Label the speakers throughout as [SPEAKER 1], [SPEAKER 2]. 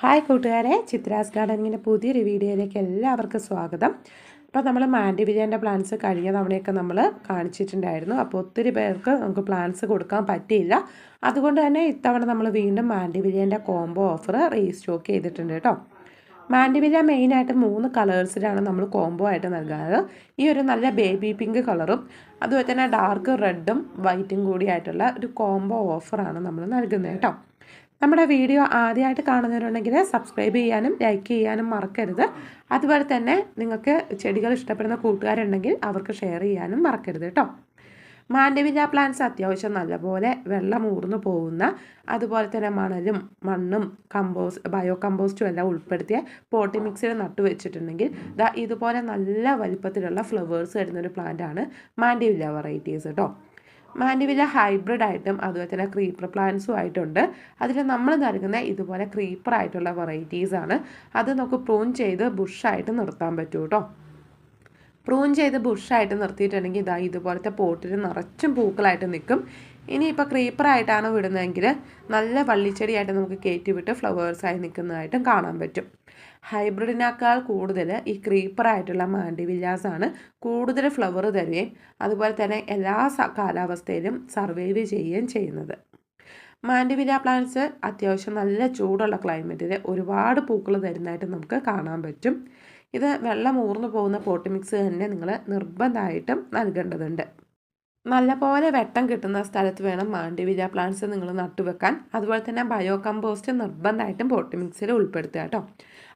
[SPEAKER 1] Hi കൂട്ടുകാരെ ചിത്രാസ് ഗാർഡനിങ്ങിന്റെ പുതിയൊരു വീഡിയോയിലേക്ക് എല്ലാവർക്കും സ്വാഗതം. അപ്പോൾ നമ്മൾ മാൻഡി വിജയന്റെ പ്ലാൻസ് കഴിഞ്ഞ തവണയൊക്കെ നമ്മൾ കാണിച്ചിട്ടുണ്ടായിരുന്നു. അപ്പോൾ ഒത്തിരി പേർക്ക് നമുക്ക് പ്ലാൻസ് കൊടുക്കാൻ പറ്റിയില്ല. അതുകൊണ്ട് തന്നെ ഇത്തവണ നമ്മൾ വീണ്ടും മാൻഡി വിജയന്റെ കോംബോ ഓഫർ റീസ്റ്റോക്ക് ചെയ്തിട്ടുണ്ട് കേട്ടോ. മാൻഡിവില മെയിനായിട്ട് മൂന്ന് കളേഴ്സിലാണ് നമ്മൾ കോംബോ ആയിട്ട് നൽകുന്നത് ഈ ഒരു നല്ല ബേബി പിങ്ക് കളറും അതുപോലെ തന്നെ ഡാർക്ക് റെഡും വൈറ്റും കൂടിയായിട്ടുള്ള ഒരു കോംബോ ഓഫറാണ് നമ്മൾ നൽകുന്നത് കേട്ടോ. നമ്മുടെ വീഡിയോ ആദ്യമായിട്ട് കാണുന്നവരുണ്ടെങ്കിൽ സബ്സ്ക്രൈബ് ചെയ്യാനും ലൈക്ക് ചെയ്യാനും മറക്കരുത്. അതുപോലെ തന്നെ നിങ്ങൾക്ക് ചെടികൾ ഇഷ്ടപ്പെടുന്ന കൂട്ടുകാരുണ്ടെങ്കിൽ അവർക്ക് ഷെയർ ചെയ്യാനും മറക്കരുത് കേട്ടോ മാൻഡവില്ല പ്ലാന്റ്സ് അത്യാവശ്യം നല്ലപോലെ വെള്ളം ഊർന്നു പോകുന്ന അതുപോലെ തന്നെ മണലും മണ്ണും കമ്പോസ് ബയോ കമ്പോസ്റ്റും എല്ലാം ഉൾപ്പെടുത്തിയ പോട്ടി മിക്സിൽ നട്ടു വെച്ചിട്ടുണ്ടെങ്കിൽ ഇതുപോലെ നല്ല വലിപ്പത്തിലുള്ള ഫ്ലവേഴ്സ് വരുന്നൊരു പ്ലാന്റാണ് മാൻഡവില്ല വെറൈറ്റീസ് കേട്ടോ മാൻഡിവില ഹൈബ്രിഡ് ആയിട്ടും അതുപോലെ തന്നെ ക്രീപ്പർ പ്ലാന്റ്സും ആയിട്ടുണ്ട്. അതിൽ നമ്മൾ നൽകുന്ന ഇതുപോലെ ക്രീപ്പർ ആയിട്ടുള്ള വെറൈറ്റീസാണ് അത് നമുക്ക് പ്രൂൺ ചെയ്ത് ബുഷായിട്ട് നിർത്താൻ പറ്റും കേട്ടോ പ്രൂൺ ചെയ്ത് ബുഷായിട്ട് നിർത്തിയിട്ടുണ്ടെങ്കിൽ ഇതാ ഇതുപോലത്തെ പോട്ടിൽ നിറച്ചും പൂക്കളായിട്ട് നിൽക്കും. ഇനിയിപ്പോൾ ക്രീപ്പറായിട്ടാണ് വിടുന്നതെങ്കിൽ നല്ല വള്ളിച്ചെടിയായിട്ട് നമുക്ക് കയറ്റി വിട്ട് ഫ്ലവേഴ്സായി നിൽക്കുന്നതായിട്ടും കാണാൻ പറ്റും. ഹൈബ്രിഡിനേക്കാൾ കൂടുതൽ ഈ ക്രീപ്പറായിട്ടുള്ള മാൻഡിവില്ലാസാണ് കൂടുതൽ ഫ്ലവർ തരുകയും അതുപോലെ തന്നെ എല്ലാ കാലാവസ്ഥയിലും സർവൈവ് ചെയ്യുകയും ചെയ്യുന്നത്. മാൻഡിവില്ല പ്ലാന്റ്സ് അത്യാവശ്യം നല്ല ചൂടുള്ള ക്ലൈമറ്റിൽ ഒരുപാട് പൂക്കൾ തരുന്നതായിട്ട് നമുക്ക് കാണാൻ പറ്റും. ഇത് വെള്ളം ഊർന്നു പോകുന്ന പോട്ട് മിക്സ് തന്നെ നിങ്ങൾ നിർബന്ധമായിട്ടും നൽകേണ്ടതുണ്ട്. നല്ലപോലെ വെട്ടം കിട്ടുന്ന സ്ഥലത്ത് വേണം മാൻഡിവില്ല പ്ലാന്റ്സ് നിങ്ങൾ നട്ടുവെക്കാൻ. അതുപോലെ തന്നെ ബയോ കമ്പോസ്റ്റ് നിർബന്ധമായിട്ടും പോട്ടി മിക്സിൽ ഉൾപ്പെടുത്തുക കേട്ടോ.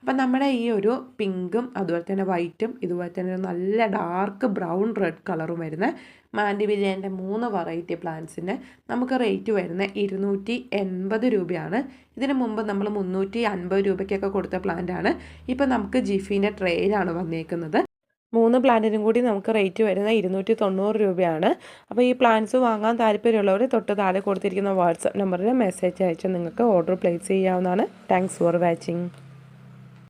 [SPEAKER 1] അപ്പം നമ്മുടെ ഈ ഒരു പിങ്കും അതുപോലെ തന്നെ വൈറ്റും ഇതുപോലെ തന്നെ നല്ല ഡാർക്ക് ബ്രൗൺ റെഡ് കളറും വരുന്ന മാൻഡിവില്ലേന്റെ മൂന്ന് വെറൈറ്റി പ്ലാന്റ്സിന് നമുക്ക് റേറ്റ് വരുന്ന ഇരുന്നൂറ്റി എൺപത് രൂപയാണ്. ഇതിന് മുമ്പ് നമ്മൾ മുന്നൂറ്റി അൻപത് രൂപയ്ക്കൊക്കെ കൊടുത്ത പ്ലാന്റാണ് ഇപ്പം നമുക്ക് ജിഫീന്റെ ട്രേയിലാണ് വന്നേക്കുന്നത്. മൂന്ന് പ്ലാന്റിനും കൂടി നമുക്ക് റേറ്റ് വരുന്നത് ഇരുന്നൂറ്റി തൊണ്ണൂറ് രൂപയാണ്. അപ്പോൾ ഈ പ്ലാന്റ്സ് വാങ്ങാൻ താല്പര്യമുള്ളവർ തൊട്ട് താഴെ കൊടുത്തിരിക്കുന്ന വാട്സപ്പ് നമ്പറിൽ മെസ്സേജ് അയച്ച് നിങ്ങൾക്ക് ഓർഡർ പ്ലേസ് ചെയ്യാവുന്നതാണ്. Thanks for watching.